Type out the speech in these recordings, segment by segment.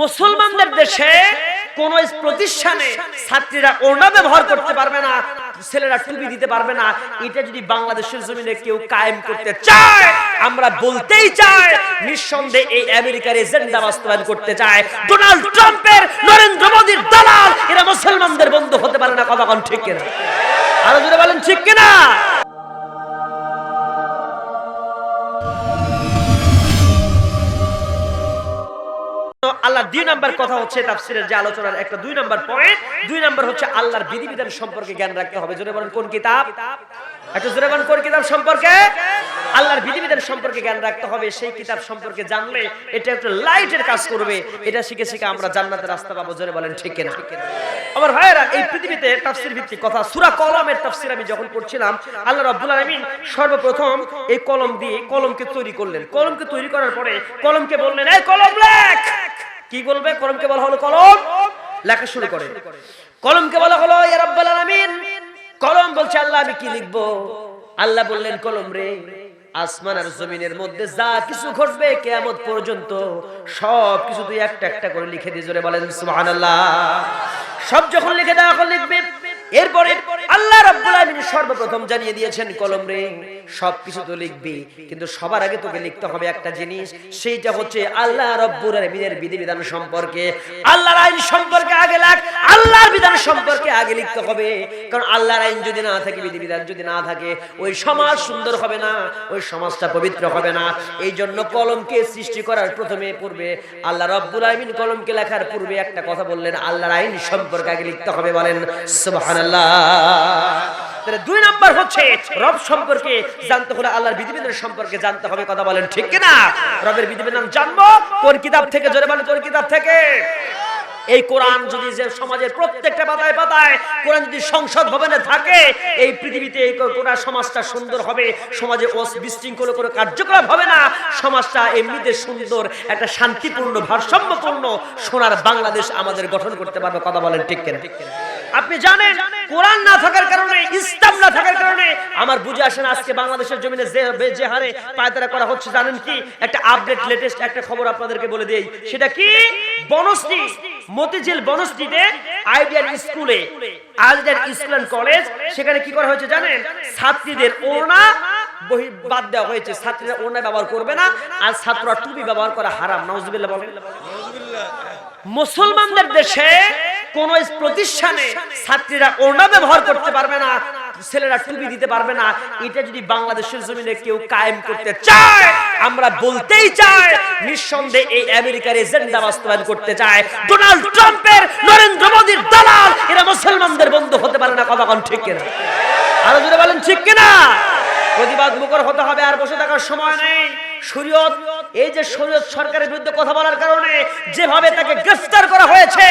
মুসলমানদের দেশে কোন প্রতিষ্ঠানে ছাত্রীরা ওড়না ব্যবহার করতে পারবে না, ছেলেরা টুপি দিতে পারবে না। এটা যদি বাংলাদেশের জমিনে কেউ কায়েম করতে চায়, আমরা বলতেই চাই, নিঃসন্দেহে এই আমেরিকার এজেন্ডা বাস্তবায়ন করতে চায়। ডোনাল্ড ট্রাম্পের, নরেন্দ্র মোদীর দালাল, এরা মুসলমানদের বন্ধু হতে পারে না, কথা ঠিক কিনা? আরও যদি বলেন ঠিক কিনা? দুই নাম্বার কথা হচ্ছে তাফসিরের যে আলোচনার একটা দুই নাম্বার পয়েন্ট দুই নাম্বার হচ্ছে আল্লাহর বিধিবিধান সম্পর্কে জ্ঞান রাখতে হবে। জোরে বলেন, কোন কিতাব? জোরে বলেন, কোন কিতাব সম্পর্কে? আল্লাহর বিধিবিধান সম্পর্কে জ্ঞান রাখতে হবে। সেই কিতাব সম্পর্কে জানলে এটা একটা লাইটের কাজ করবে। এটা শিখে শিখে আমরা জান্নাতের রাস্তা পাবো। জোরে বলেন, ঠিক কিনা? আমার এই পৃথিবীতে তাফসির ভিত্তিক কথা, সূরা কলমের তাফসির আমি যখন পড়ছিলাম, আল্লাহ রাব্বুল আলামিন সর্বপ্রথম এই কলম দিয়ে কলমকে তৈরি করলেন। কলমকে তৈরি করার পরে কলমকে বললেন, এই কলম লেখ! কি বলবে? কলমকে বলা হলো কলম। লেখা শুরু করে। কলমকে বলা হলো আলামিন কলম বলছে আল্লাহ আমি কি লিখব? আল্লাহ বললেন কলম রে আসমান আর জমিনের মধ্যে যা কিছু ঘটবে কেয়ামত পর্যন্ত সব কিছু তুই একটা একটা করে লিখে দিয়ে জোরে বলেন সুবহানাল্লাহ। সব যখন লিখে দেওয়া লিখবে। এরপরে আল্লাহ রাব্বুল আলামিন সর্বপ্রথম জানিয়ে দিয়েছেন কলম রে সবকিছু তো লিখবি কিন্তু সবার আগে তোকে লিখতে হবে একটা জিনিস সেইটা হচ্ছে আল্লাহ রাব্বুল আলামিনের বিধিবিধান সম্পর্কে। আল্লাহর আইন সম্পর্কে আগে লাগ আল্লাহর বিধান সম্পর্কে আগে লিখতে হবে। কারণ আল্লাহর আইন যদি না থাকে বিধিবিধান যদি না থাকে ওই সমাজ সুন্দর হবে না ওই সমাজটা পবিত্র হবে না। এই জন্য কলমকে সৃষ্টি করার প্রথমে পূর্বে আল্লাহ রাব্বুল আলামিন কলমকে লেখার পূর্বে একটা কথা বললেন আল্লাহর আইন সম্পর্কে আগে লিখতে হবে বলেন তাহলে দুই নাম্বার হচ্ছে রব সম্পর্কে জানতে হলে আল্লাহর বিধিবিধান সম্পর্কে জানতে হবে, কথা বলেন ঠিক কিনা? রবের বিধিবিধান জানব? কোন কিতাব থেকে জোরে বলেন কোন কিতাব থেকে? এই কোরআন যদি যে সমাজের প্রত্যেকটা পাতায় পাতায় কোরআন যদি সংসদ ভবনে থাকে, এই পৃথিবীতে এই কোরআন সমাজটা সুন্দর হবে, সমাজে অস- বিশৃঙ্খল করে কার্যকলাপ হবে না, সমাজটা এমনিতে সুন্দর, একটা শান্তিপূর্ণ, ভারসাম্যপূর্ণ, সোনার বাংলাদেশ আমাদের গঠন করতে পারবে, কথা বলেন ঠিক কিনা? আপনি জানেন, কোরআন না থাকার কারণে, ইসলাম না থাকার কারণে আমার বুঝে আসেন আজকে বাংলাদেশের জমিনে যে যে হারে পায়তারা করা হচ্ছে, জানেন কি? একটা আপডেট লেটেস্ট একটা খবর আপনাদেরকে বলে দেই। সেটা কি? বনশ্রী, মতিঝিল বনশ্রীতে আইডিয়াল স্কুলে আইডিয়াল স্কুল অ্যান্ড কলেজ সেখানে কি করা হয়েছে জানেন? ছাত্রীদের ওড়না বাদ দেওয়া হয়েছে। ছাত্রীরা ওড়না ব্যবহার করবে না, আর ছাত্ররা টুপি ব্যবহার করা হারাম। নাউজুবিল্লাহ বলেন। মুসলমানদের দেশে কোন প্রতিষ্ঠানে ছাত্রীরা ওড়না ব্যবহার করতে পারবে না। ছেলেরা টুপি দিতে পারবে না। এটা যদি বাংলাদেশের জমিনে কেউ কায়েম করতে চায়, আমরা বলতেই চাই, নিঃসন্দেহে এই আমেরিকার এজেন্ডা বাস্তবায়ন করতে চায়। ডোনাল্ড ট্রাম্পের, নরেন্দ্র মোদীর দালাল, এরা মুসলমানদের বন্ধু হতে পারে না, কথা কোন ঠিক কিনা? আরও যদি বলেন ঠিক কিনা? প্রতিবাদ মুখর হতে হবে আর বসে থাকার সময় নেই। শরীয়ত এই যে শরীয়ত সরকারের বিরুদ্ধে কথা বলার কারণে যেভাবে তাকে গ্রেফতার করা হয়েছে,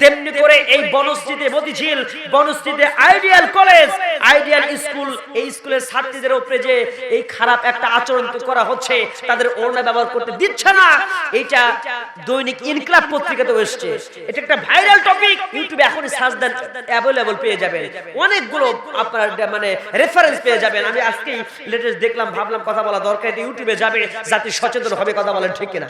তেমনি করে এই বনশ্রীতে মতিঝিল, বনশ্রীতে আইডিয়াল কলেজ, আইডিয়াল স্কুল, এই স্কুলের ছাত্রীদের উপরে যে এই খারাপ একটা আচরণ করা হচ্ছে, তাদের ওড়না ব্যবহার করতে দিচ্ছে না, এইটা দৈনিক ইনকলাব পত্রিকাতে এসছে। এটা একটা ভাইরাল টপিক, ইউটিউবে এখনই সার্চ দেন অ্যাভেলেবল পেয়ে যাবেন। অনেকগুলো আপনার মানে রেফারেন্স পেয়ে যাবেন। আমি আজকেই লেটেস্ট দেখলাম, ভাবলাম কথা বলা দরকার ইউটিউবে যাবে জাতি সচেতন হবে কথা বলেন, ঠিক কিনা?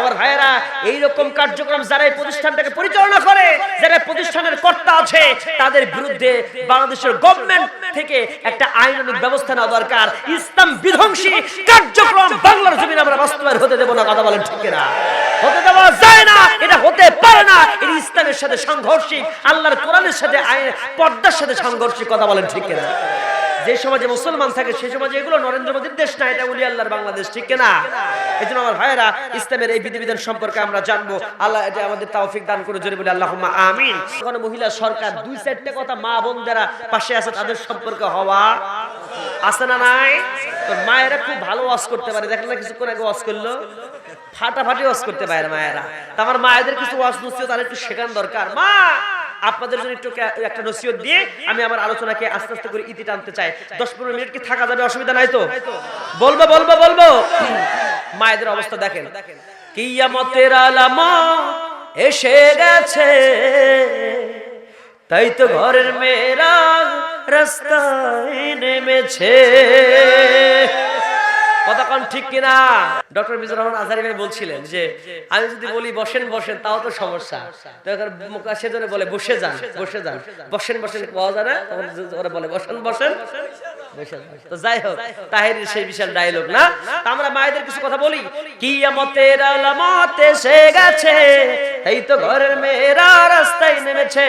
আমার ভাইয়েরা, এইরকম কার্যক্রম যারা এই প্রতিষ্ঠানটাকে পরিচালনা করে, যারা প্রতিষ্ঠানের কর্তা আছে, তাদের বিরুদ্ধে বাংলাদেশের গভর্নমেন্ট থেকে একটা আইনানুগ ব্যবস্থা নেওয়া দরকার। ইসলাম বিধ্বংসী কার্যক্রম বাংলার জমিনে আমরা বাস্তবায়ন হতে দেবো না, কথা বলেন, ঠিক কিনা? হতে দেওয়া যায় না, এটা হতে পারে না। এটা ইসলামের সাথে সাংঘর্ষিক, আল্লাহর কোরআনের সাথে আইন, পর্দার সাথে সাংঘর্ষিক, কথা বলেন, ঠিক কিনা? যে সমাজে মুসলমান থাকে সেই সমাজে এগুলো নরেন্দ্র মোদীর দেশ না, এটা উলি আল্লাহর বাংলাদেশ, ঠিক না এই জন্য আমার ভাইয়েরা, ইসলামের এই বিধিবিধান সম্পর্কে আমরা জানব। আল্লাহ এটা আমাদের তাওফিক দান করে জোরে বলে আল্লাহ আমিন। কোনো মহিলা সরকার দুই চারটে কথা মা বোন যারা পাশে আছে, তাদের সম্পর্কে হওয়া আছে না নাই? তো মায়েরা খুব ভালো ওয়াজ করতে পারে। দেখেন না কিছুক্ষণ আগে ওয়াজ করল? ফাটাফাটি ওয়াজ করতে পারে মায়েরা। তা আমার মায়েদের কিছু ওয়াজ নসিহত তাহলে একটু শেখান দরকার। মা! আপনাদের জন্য একটু একটা নসিহত দিয়ে আমি আমার আলোচনাকে আস্তে আস্তে করে ইতি টানতে চাই। দশ পনেরো মিনিট কি থাকা যাবে? অসুবিধা নাই তো? বলব বলব বলব। মায়েদের অবস্থা দেখেন। কিয়ামতের আলামা এসে গেছে। তাই তো ঘরের মেয়েরা রাস্তায় নেমেছে। কতক্ষণ ঠিক কিনা? ডক্টর মিজুর রহমান আজারি ভাই বলছিলেন যে, আমি যদি বলি বসেন বসেন, তাও তো সমস্যা। সেজন্য বলে, বসে যান বসে যান। বসেন বসেন পাওয়া যায় না তখন ওরা বলে, বসেন বসেন। বসে তো মায়েদের কিছু কথা বলি। তো ঘরের মেয়েরা রাস্তায় নেমেছে,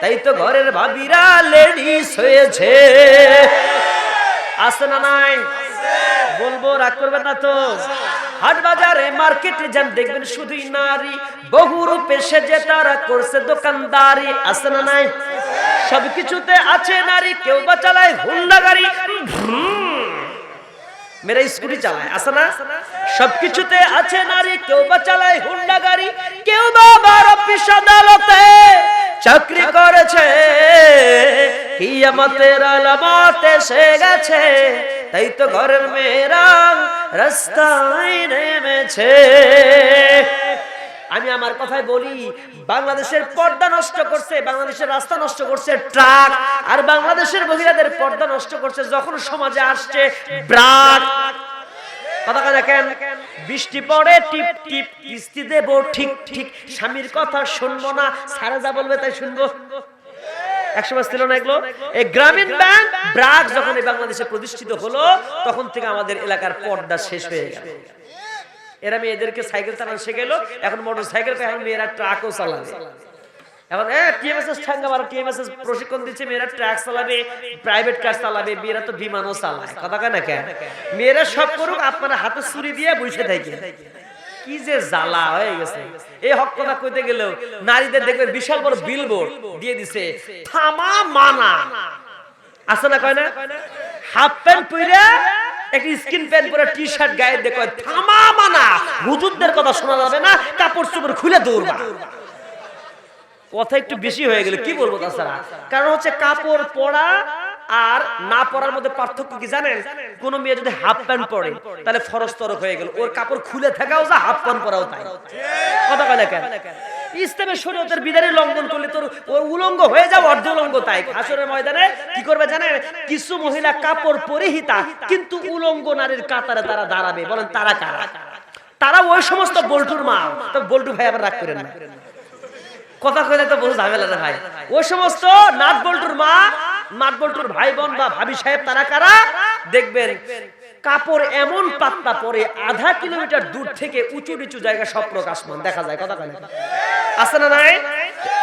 তাই তো ঘরের ভাবিরা লেডিস হয়েছে। আছে না নাই? বলব, রাগ করবেন না তো। হাট বাজারে মার্কেটে যান, দেখবেন শুধুই নারী। বহু রূপে সেজে তারা করছে দোকানদারি। আছে না নাই? সবকিছুতে আছে নারী, কেউ বা চালায় হুন্ডা গাড়ি মেরা স্কুটি চালায়, আছে না? সবকিছুতে আছে নারী, কেউ বা চালায় হুন্ডা গাড়ি কেউ বা আবার অফিস আদালতে চাকরি করেছে। কিয়ামতের আলামত এসে গেছে। তাই তো ঘরের মেয়েরা রাস্তায় নেমেছে। আমি আমার কথায় বলি, বাংলাদেশের পর্দা নষ্ট করছে, বাংলাদেশের রাস্তা নষ্ট করছে ট্রাক, আর বাংলাদেশের মহিলাদের পর্দা নষ্ট করছে যখন সমাজে আসছে ব্রাক। কথা কেন বৃষ্টি পড়ে, টিপ টিপ, কিস্তি দেব, ঠিক ঠিক, স্বামীর কথা শুনব না সারা যা বলবে তাই শুনব। একসময় না এগুলো? এই গ্রামীণ ব্যাংক, ব্রাক যখন এই বাংলাদেশে প্রতিষ্ঠিত হলো, তখন থেকে আমাদের এলাকার পর্দা শেষ হয়ে গেল। এরা মেয়েদেরকে সাইকেল চালানো এখন মোটর সাইকেল এখন মেয়েরা ট্রাকও চালাবে। এখন, এ, টিএমএসএস ঠাঙ্গা মারা, টিএমএসএস প্রশিক্ষণ দিচ্ছে, মেয়েরা ট্রাক চালাবে, প্রাইভেট কার চালাবে, মেয়েরা তো বিমানও চালায়। কথা কেন? মেয়েরা সব করুক, আপনারা হাতে ছুরি দিয়ে বসে থাকে কি যে জ্বালা হয়ে গেছে। এই হক কথা কইতে গেলেও নারীদের দেখবেন বিশাল বড় বিলবোর্ড দিয়ে দিছে থামা মানা। আছে না কয় না? হাফ প্যান্ট পরে একটি স্কিন প্যান্ট পরে টি শার্ট গায়ে দেখো থামা মানা। হুজুরদের কথা শোনা যাবে না কাপড় চোপড় খুলে দৌড়বা। কথা একটু বেশি হয়ে গেল কি বলব তাছাড়া? কারণ হচ্ছে কাপড় পরা আর না পরার মধ্যে পার্থক্য কি জানেন? কোন মেয়ে যদি হাফ প্যান্ট পরে তাহলে ফরজ তরক হয়ে গেল। ওর কাপড় খুলে থাকাও যা হাফ প্যান্ট পরাও তাই। কথা কয় না কেন? ইসলামের শরীয়তের বিধানে লঙ্ঘন করলে তোর ওর উলঙ্গ হয়ে যাও অর্ধ উলঙ্গ তাই। হাসরের ময়দানে কি করবে জানেন? কিছু মহিলা কাপড় পরিহিতা কিন্তু উলঙ্গ নারীর কাতারে তারা দাঁড়াবে। বলেন তারা কারা? তারা ওই সমস্ত বল্টুর মা। তো বল্টু ভাই আবার রাগ করেন না। কথা কইলে তো বহু ঝামেলা রে ভাই ওই সমস্ত নাট বল্টুর মা নাট ভাই বোন বা ভাবি সাহেব তারা কারা? দেখবেন, কাপড় এমন পাতলা পরে আধা কিলোমিটার দূর থেকে উঁচু নিচু জায়গা সব প্রকাশমান দেখা যায়, কথা না? আছে না নাই?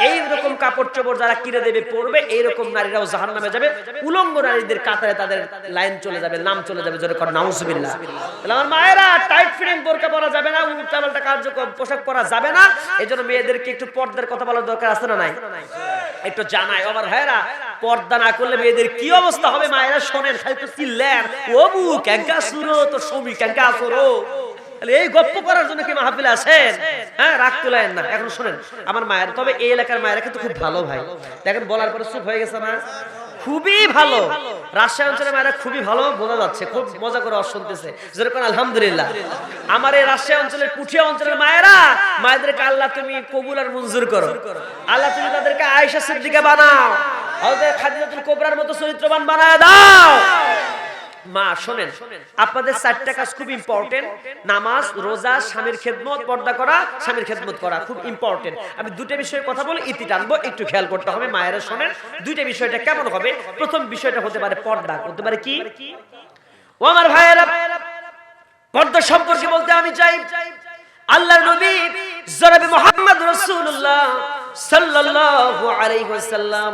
এই রকম কাপড় চোপড় যারা কিনে দেবে পড়বে এইরকম নারীরাও জাহান নামে যাবে। উলঙ্গ নারীদের কাতারে তাদের লাইন চলে যাবে, নাম চলে যাবে, জোরে করে, নাউজুবিল্লাহ। তাহলে আমার মায়েরা টাইট ফিটিং বোরকা পরা যাবে না উল্টা পাল্টা কার্যক্রম, পোশাক পরা যাবে না। এই জন্য মেয়েদেরকে একটু পর্দার কথা বলার দরকার আছে না নাই? একটু জানাই আমার ভাইরা পর্দা না করলে মেয়েদের কি অবস্থা হবে মায়েরা শোনেন চিল্লেন। ক্যাঙ্কা তো সবই ক্যাঙ্কা এই গপ্প করার জন্য কি মাহফিলে আসেন? হ্যাঁ রাগ তুলেন না। এখন শুনেন, আমার মায়ের, তবে এই এলাকার মায়েরা কিন্তু খুব ভালো ভাই। দেখেন, বলার পরে চুপ হয়ে গেছে না? খুবই ভালো। রাজশাহী অঞ্চলের মায়েরা খুবই ভালো, বোঝা যাচ্ছে, খুব মজা করে শুনতেছে। যেরকম আলহামদুলিল্লাহ। আমার এই রাজশাহী অঞ্চলের পুঠিয়া অঞ্চলের মায়েরা, মায়েদেরকে আল্লাহ তুমি কবুল আর মঞ্জুর করো। আল্লাহ তুমি তাদেরকে আয়েশা সিদ্দিকা বানাও। আমি দুটো বিষয়ে কথা বলে ইতি টানবো, একটু খেয়াল করতে হবে, মায়েরা শোনেন। দুইটা বিষয়টা কেমন হবে? প্রথম বিষয়টা হতে পারে পর্দা, হতে পারে কি? আমার ভাইয়েরা, পর্দা সম্পর্কে বলতে আমি চাই, আল্লাহর নবী জনাবে মুহাম্মদ রাসূলুল্লাহ সাল্লাল্লাহু আলাইহি ওয়াসাল্লাম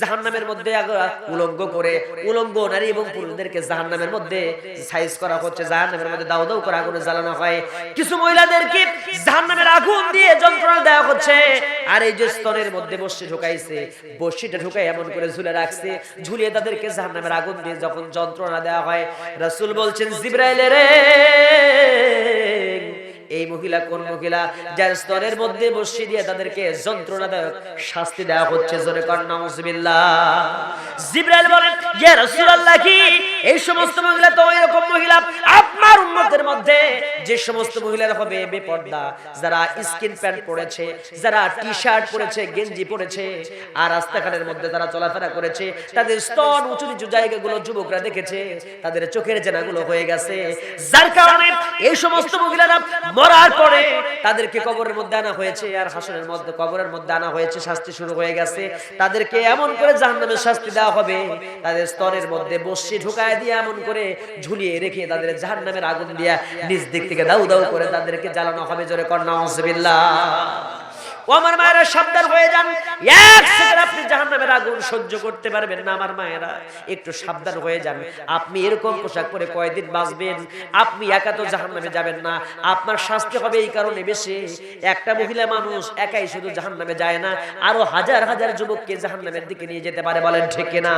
জাহান্নামের মধ্যে উলঙ্গ করে, উলঙ্গ নারী এবং পুরুষদেরকে জাহান্নামের মধ্যে সাইজ করা হচ্ছে, জাহান্নামের মধ্যে দাও দাও করে আগুনে জ্বালানো হয়। কিছু মহিলাদেরকে জাহান্নামের আগুন দিয়ে যন্ত্রণা দেওয়া হচ্ছে। আর এই যে স্তনের মধ্যে বসি ঢুকাইছে, বসিটা ঢুকাই এমন করে ঝুলে রাখছে, ঝুলিয়ে তাদেরকে জাহান্নামের আগুন দিয়ে যখন যন্ত্রণা দেওয়া হয়, রাসূল বলছেন, জিব্রাইলে রে এই মহিলা কোন মহিলা যার স্তরের মধ্যে বসিয়ে দিয়ে তাদেরকে যন্ত্রণাদায়ক শাস্তি দেওয়া হচ্ছে? জোরে কর, নাউজুবিল্লাহ। জিব্রাইল বলেন, ইয়া রাসূলুল্লাহ, কি এই সমস্ত মহিলা তো এরকম মহিলা। আপনার উন্মতের মধ্যে যে সমস্ত মহিলারা হবে বেপর্দা, যারা স্কিন প্যান্ট পরেছে, যারা টি শার্ট পরেছে, গেঞ্জি পরেছে, আর রাস্তাঘাটের মধ্যে তারা চলাফেরা করেছে, তাদের স্তন উঁচু নিচু জায়গাগুলো যুবকরা দেখেছে, তাদের চোখের জেনাগুলো হয়ে গেছে। যার কারণে এই সমস্ত মহিলারা মরার পরে তাদেরকে কবরের মধ্যে আনা হয়েছে, আর হাসনের মধ্যে, কবরের মধ্যে আনা হয়েছে, শাস্তি শুরু হয়ে গেছে। তাদেরকে এমন করে জাহান্নামের শাস্তি দেওয়া হবে, তাদের স্তনের মধ্যে বসি ঢুকায় দিয়ে এমন করে ঝুলিয়ে রেখে তাদের জাহান্নামের আগুন দিয়া নিজ দিক থেকে দাউ দাউ করে তাদেরকে জ্বালানো হবে, জোরে কন্যা আমার মায়েরা, সাবধান হয়ে যান। আগুন সহ্য করতে পারবেন না আমার মায়েরা। একটু সাবধান হয়ে যান। আপনি এরকম পোশাক পরে কয়দিন বাঁচবেন? আপনি একা তো জাহান্নামে যাবেন না। আপনার শাস্তি হবে এই কারণে বেশি। একটা মহিলা মানুষ একাই শুধু জাহান্নামে যায় না, আরও হাজার হাজার যুবককে জাহান্নামের দিকে নিয়ে যেতে পারে বলেন ঠিক না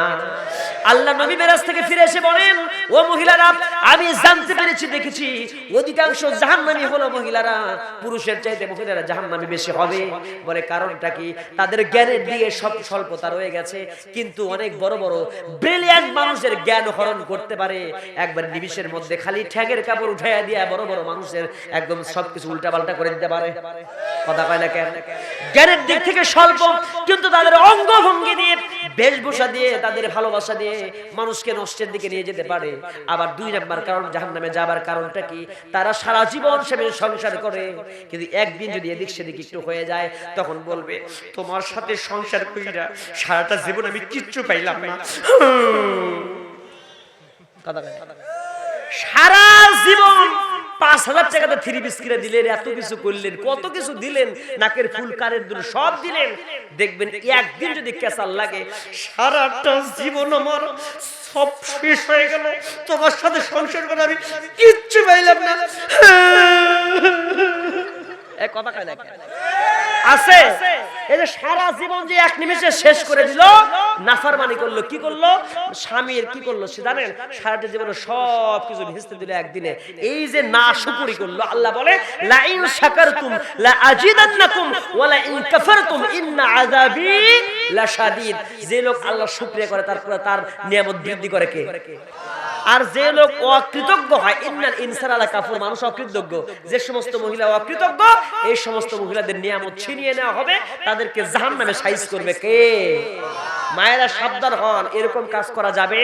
আল্লাহ নবী মেরাজ থেকে ফিরে এসে বলেন, ও মহিলারা, আমি জানতে পেরেছি, দেখেছি, অধিকাংশ জাহান্নামী হলো মহিলারা। পুরুষের চাইতে মহিলারা জাহান্নামী বেশি হবে। বলে কারণটা কি? তাদের জ্ঞানের দিকে সব স্বল্পতা রয়ে গেছে। কিন্তু অনেক বড় বড় ব্রিলিয়ান্ট মানুষের জ্ঞান হরণ করতে পারে। একবার নিমিষের মধ্যে খালি ঠ্যাগের কাপড় উঠাইয়া দিয়া বড় বড় মানুষের একদম সবকিছু উল্টাপাল্টা করে দিতে পারে। কথা কয় না কেন? জ্ঞানের দিক থেকে স্বল্প, কিন্তু তাদের অঙ্গভঙ্গি দিয়ে বেশভূষা দিয়ে, তাদের ভালোবাসা দিয়ে মানুষকে নষ্টের দিকে নিয়ে যেতে পারে। আবার দুই নাম্বার কারণ জাহান নামে যাবার কারণটা কি? তারা সারা জীবন সেবে সংসার করে। কিন্তু একদিন যদি এদিক সেদিক একটু হয়ে যায়, তখন বলবে, তোমার সাথে সংসার কইরা সারাটা জীবন আমি কিচ্ছু পাইলাম না। সারা জীবন পাঁচ হাজার টাকাতে থ্রি পিস কিনে দিলেন, এত কিছু করলেন, কত কিছু দিলেন, নাকের ফুল, কানের দুল সব দিলেন দেখবেন একদিন যদি কেসাল লাগে, সারাটা জীবন আমার সব শেষ হয়ে গেল, তোমার সাথে সংসার করে আমি কিচ্ছু পাইলাম না এক কথা কয় না? আছে। এই যে সারা জীবন যে এক নিমেষে শেষ করে দিল, নাফারমানি করল, কি করল? স্বামীর কি করল সে জানেন? সারাটা জীবনে সব কিছু ভেস্তে দিল একদিনে। এই যে না শুকুরি করল, আল্লাহ বলে লা ইন শাকারতুম লা আজিদান্নাকুম ওয়া লা ইন কাফারতুম ইন্না আযাবি লাশাদীদ। যে লোক আল্লাহ শুকরিয়া করে, তারপরে তার নিয়ামত বৃদ্ধি করে কে? আর যে লোক অকৃতজ্ঞ হয়, ইন্নাল ইনসান আলা কাফুর, মানুষ অকৃতজ্ঞ। যে সমস্ত মহিলা অকৃতজ্ঞ, এই সমস্ত মহিলাদের নিয়ামত ছিনিয়ে নেওয়া হবে, তাদেরকে জাহান্নামে সাইজ করবে কে? মায়েরা সাবধান হন, এরকম কাজ করা যাবে?